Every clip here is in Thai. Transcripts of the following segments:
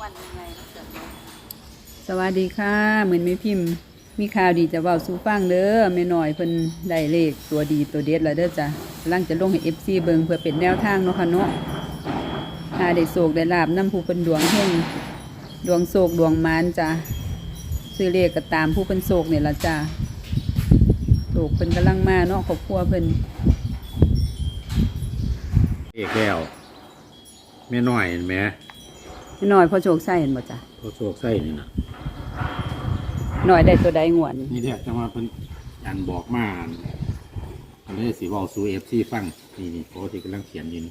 วันยังไงนะจ๊ะสวัสดีค่ะเหมือนแม่พิมพ์ มีข่าวดีจะเว้าสู่ฟังเด้อแม่น้อยเพิ่นได้เลขตัวดีตัวเด็ดแล้วเด้อจ้ะกำลังจะลงให้ FC เบิ่งเพื่อเป็นแนวทางเนาะค่ะเนาะหาได้โศกได้ลาบนำผู้เพิ่นดวงเฮงดวงโศกดวงมานจ้ะซื้อเลขก็ตามผู้เพิ่นโศกนี่ล่ะจ้ะโศกเพิ่นกำลังมาเนาะครอบครัวเพิ่นเอกแล้วแม่น้อยเห็นไหม แม่น้อยพ่อโชคใส่เห็นบ่จ้ะเขาโชคไส้นี่นะน้อยได้ตัวใดงวดนี่นี่เรียกจะมาเป็นอันบอกมาอันอันนี้สีบอกซูเอฟซีฟังนี่นี่ปกติกำลังเขียนอยิน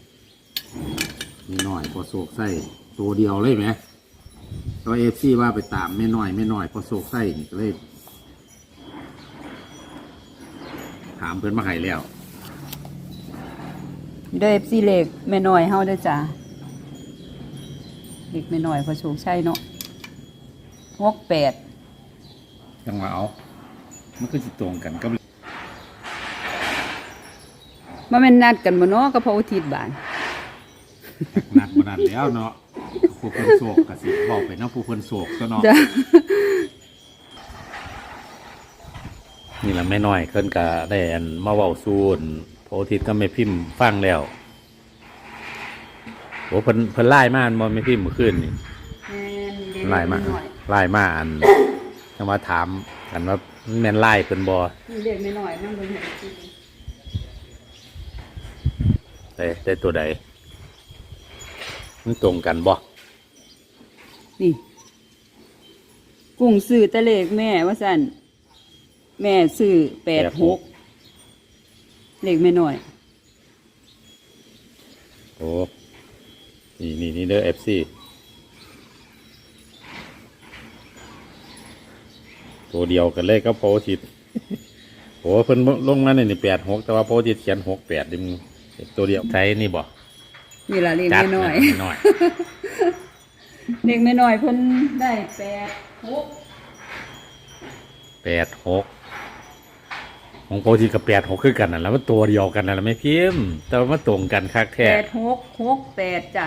แม่น้อยพอโศกไส้ตัวเดียวเลยไหมตัวเอฟซีว่าไปตามแม่น้อยแม่น้อยพอโศกไส้นี่ก็เลย ถามเพื่อนมาให้แล้วเด้อ FC เลขแม่น้อยเฮาเด้อจ้ะ เลขแม่น้อยพ่อโชคใช่เนาะ68จังหวะเอา มันคือจิตรงกันกับมาแม่นนัดกันบ่เนาะกับพระอุทิศบานนัดบนัดแล้วเนาะผู้เพิ่นโศกกับสิบอกไปเนาะผู้เพิ่นโศกซะเนาะจ้ะนี่แหละไม่น้อยเพิ่นก็ได้อันมาเว้าซูนโพธิ์ทิศก็ไม่พิมพ์ฟังแล้ว โอ้เพิ่นเพิ่นไล่มาอันบ่ไม่พิมพ์เมื่อคืนนี่ไล่มาไล่มาอันจังว่าถามกันว่ามันแม่นไล่เพิ่นบ่นี่เด็กไม่น้อยนั่งบนหัวจีได้ได้ตัวใดมันตรงกันบ่นี่ กุ้งซื้อแตะเลขแม่ว่าสั่นแม่ซื้อแปดหกเลขไม่น้อย โอ้ นี่นี่นี่เด้อ FC ตัวเดียวกันเลยก็โพธิ์ทิศโอ้เพิ่นลงมาในนี่86แต่ว่าโพธิ์ทิศเขียน68ดิมงตัวเดียวใช้นี่บ่นี่ละเลขจัดไม่น้อยนะน้อยเลขไม่น้อยเพิ่นได้แปดหกแปดหก ของโพธิกับแปดหกคือกันนั่นแหล้วมันตัวเดียวกันนั่นแหละไม่พิมพ์แต่ว่ามันตรงกันคักแปแท้ดหกหกแปดจ้ะ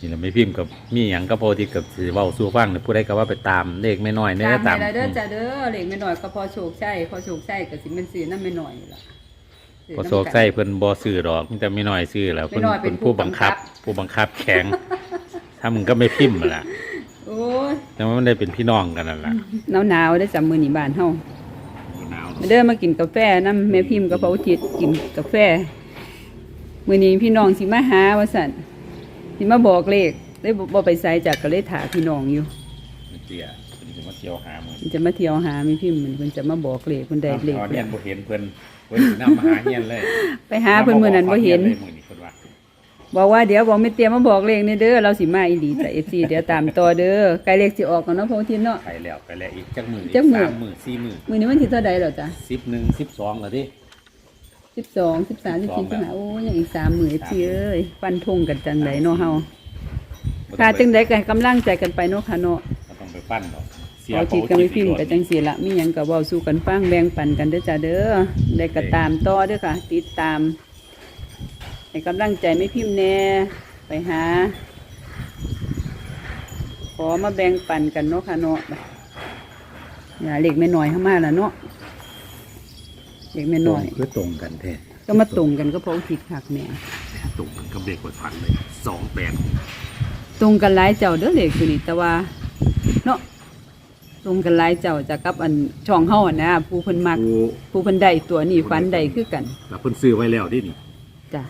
นี่แหละไม่พิมพ์กับมีหยังกับโพธิกับสีเว้าสู้ฟังเนี่ยผู้ใดก็ว่าไปตามเลขไม่น้อยเนี่ยตามตามให้ละเด้อจ้ะเด้อเลขไม่น้อยก็พอโชคใช่พอโชคใช่ก็สิแมันซื้อนั่นไม่น้อยนี่ล่ะซื้พอน้ำโศกกันใส่เพิ่นบ่ซื้อดอกมันจะไม่น้อยซื้อแล้วไม่น้อยเป็นผู้บังคับ ผู้บังคับแข็งถ้ามึงก็ไม่พิมพ์ล่ะโอ้ยแต่ว่ามันได้เป็นพี่น้องกันนั่นแหละหนาวหนาวๆได้อจำมือหนีบ้านเฮาหนาว มาเด้อมากินกาแฟน้ำแม่พิมพ์กับพระอุทิศกินกาแฟมื้อนี้พี่น้องสิมาหาว่าสั่นสิมาบอกเลขเลยบ่บ่ไปไสจากก็เลยถาพี่น้องอยู่เตี้ยเพิ่นจะมาเที่ยวหามึงมันจะมาเที่ยวหาแม่พิมพ์เหมือนเพิ่นจะมาบอกเลขเพิ่นได้เลขอ๋อแล้เนี่ยวบ่เห็นเพิ่นเพิ่นสินำมาหาเฮียนเลย ไปหาเพิ่นมื้อนั้นบ่เห็น บอกว่าเดี๋ยวบอกไม่เตรียมมาบอกเลขนี่เด้อเราสิมาอีหลีจ้ะ FC เดี๋ยวตามต่อเด้อใกล้เลขสิออกกันเนาะพระอุทิศเนาะ ไปแล้วไปแล้วอีกจักมือจักมื้อสามมือสี่มือมื้อนี้วันที่เท่าใดแล้วจ้ะสิบหนึ่งสิบสองเหรอดิ12 13 14 15โอ้ยังอีก3มื้อ FC เอ้ยฟันธงกันจังไดเนาะเฮาค่ะจังไดก็ให้กำลังใจกันไปเนาะค่ะเนาะ ก็ต้องไปปั้นหรอกเสียเอาทิศกันไปพิมพ์กันจังสีละมีหยังกับว่าสู้กันฟังแบ่งปันกันเด้อจ้าเด้อได้ก็ตามต่อเด้อค่ะ ติดตาม ให้กำลังใจไม่พิมพ์แน่ไปหา ขอมาแบ่งปันกันเนาะค่ะเนาะอย่าเล็กไม่น้อยเข้ามาแล้วเนาะเล็กไม่น้อยเพื่อตรงกันแท้ก็มาตรงกันก็เพราะผิดขักแหม่ตรงกันกับเด็กกว่าฝันเลยสองแปดตรงกันหลายเจ้าเด้อเล็กตัวนี้แต่ว่าเนาะตรงกันหลายเจ้าจะกับอันช่องเฮาอะนะผู้เพิ่นมักกูผู้เพิ่นได้ตัวนี้ฟันได้คือกันแล้วเพิ่นซื้อไว้แล้วดินี่จ้ะ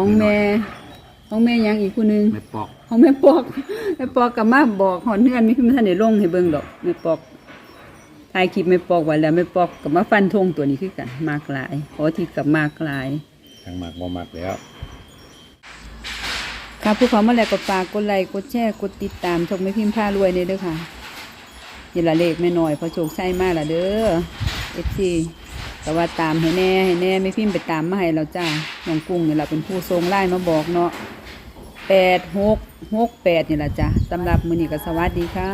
ของแม่ของแม่ยังอีกผู้หนึงไม่ปอกของแม่ปอกแม่ปอกกับมาบอกหอนเฮือนมีพิมพ์ท่านได้ลงให้เบิ่งดอกแม่ปอกถ่ายคลิปแม่ปอกไว้แล้วแม่ปอกกับมาฟันธงตัวนี้คือกันมากหลายขอที่กับมากหลายทางหมักบ่หมักแล้วค่ะผู้เขามาแล้วก็ฝากกดไลค์กดแชร์กดติดตามช่องแม่พิมพ์ผ้ารวยนี่เด้อค่ะนี่ละเลขแม่น้อยพอโชคใช้มาละเด้อ FC แต่ว่าตามให้แน่ให้แน่ไม่พิมพ์ไปตามมาให้เราจ้าน้องกุ้งนี่ยเราเป็นผู้ทรงไล่มาบอกเนาะแปดหกหกแปดนี่แหละจ้าสำหรับมือนี้ก็สวัสดีค่ะ